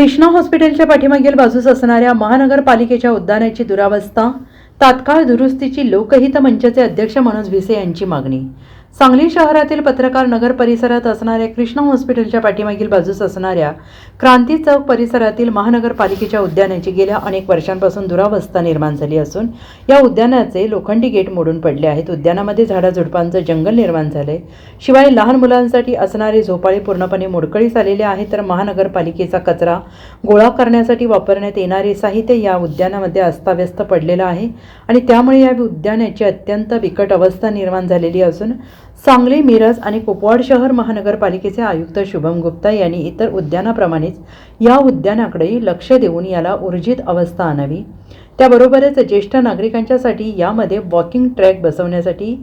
कृष्णा हॉस्पिटलच्या पाठीमागील बाजूस असणाऱ्या महानगरपालिकेच्या उद्यानाची दुरावस्था तात्काळ दुरुस्तीची लोकहित मंचाचे अध्यक्ष मनोज भिसे यांची मागणी. सांगली शहरातील पत्रकार नगर परिसरात असणाऱ्या कृष्णा हॉस्पिटलच्या पाठीमागील बाजूस असणाऱ्या क्रांती चौक परिसरातील महानगरपालिकेच्या उद्यानाची गेल्या अनेक वर्षांपासून दुरावस्था निर्माण झाली असून या उद्यानाचे लोखंडी गेट मोडून पडले आहेत. उद्यानामध्ये झाडाझुडपांचं जंगल निर्माण झालंय. शिवाय लहान मुलांसाठी असणारे झोपाळे पूर्णपणे मोडकळीस आलेले आहेत. तर महानगरपालिकेचा कचरा गोळा करण्यासाठी वापरण्यात येणारे साहित्य या उद्यानामध्ये अस्ताव्यस्त पडलेलं आहे आणि त्यामुळे या उद्यानाची अत्यंत बिकट अवस्था निर्माण झालेली असून सांगली मिरज आणि कुपवाड शहर महानगरपालिकेचे आयुक्त शुभम गुप्ता यांनी इतर उद्यानाप्रमाणेच या उद्यानाकडेही लक्ष देऊन याला ऊर्जित अवस्था आणावी. त्याबरोबरच ज्येष्ठ नागरिकांच्यासाठी यामध्ये वॉकिंग ट्रॅक बसवण्यासाठी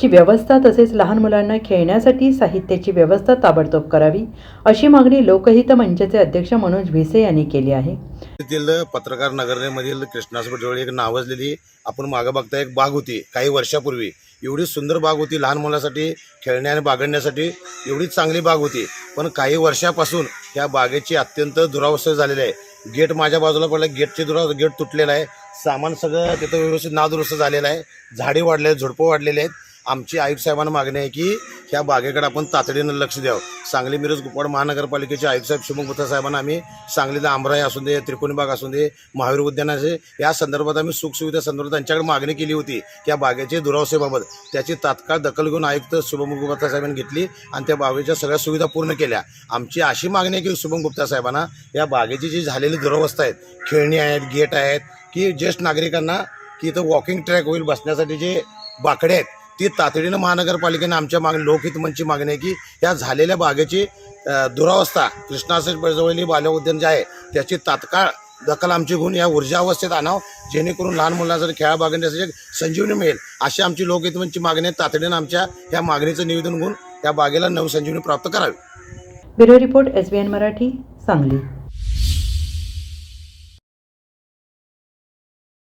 ची व्यवस्था तसेच लहान मुलांना खेळण्यासाठी साहित्याची व्यवस्था ताबडतोब करावी अशी मागणी लोकहित मंचचे अध्यक्ष मनोज भिसे यांनी केली आहे. तेथील पत्रकार नगरमधील कृष्णासोबत एक नावाजलेली आपण मागं बघता एक बाग होती काही वर्षापूर्वी. एवढी सुंदर बाग होती लहान मुलासाठी खेळण्या आणि बागडण्यासाठी एवढी चांगली बाग होती. पण काही वर्षापासून या बागेची अत्यंत दुरावस्था झालेली आहे. गेट माझ्या बाजूला पडला गेटचे दुरा गेट तुटलेला आहे. सामान सगळं तिथं व्यवस्थित नादुरुस्त झालेलं आहे. झाडे वाढले आहेत झुडपं वाढलेले आहेत. आमची आयुक्त साहेबांना मागणी आहे की ह्या बागेकडे आपण तातडीनं लक्ष द्यावं. सांगली मिरज कुपवाड महानगरपालिकेचे आयुक्त साहेब शुभम गुप्ता साहेबांना आम्ही सांगलीला आमराई असू दे त्रिकोणी बाग असू दे महावीर उद्यानाचे या संदर्भात आम्ही सुखसुविधा संदर्भात त्यांच्याकडे मागणी केली होती की या बागेच्या दुरावस्थेबाबत त्याची तात्काळ दखल घेऊन आयुक्त शुभम गुप्ता साहेबांनी घेतली आणि त्या बागेच्या सगळ्या सुविधा पूर्ण केल्या. आमची अशी मागणी आहे की शुभम गुप्ता साहेबांना या बागेची जी झालेली दुरावस्था आहेत खेळणी आहेत गेट आहेत की ज्येष्ठ नागरिकांना की इथं वॉकिंग ट्रॅक होईल बसण्यासाठी जे बाकडे आहेत ती तातडीनं महानगरपालिकेनं आमच्या मागणी लोकहित मंचची मागणी आहे की या झालेल्या बागेची दुरावस्था कृष्णासेठ जवळील बाल्या उद्यान जे आहे त्याची तात्काळ दखल आमची घेऊन या ऊर्जा अवस्थेत आणावं जेणेकरून लहान मुलांसाठी खेळा बागण्यासाठी एक संजीवनी मिळेल अशी आमची लोकहित मंचची मागणी आहे. तातडीनं आमच्या या मागणीचं निवेदन घेऊन या बागेला नवसंजीवनी प्राप्त करावी. Bureau report S Marathi Sangli.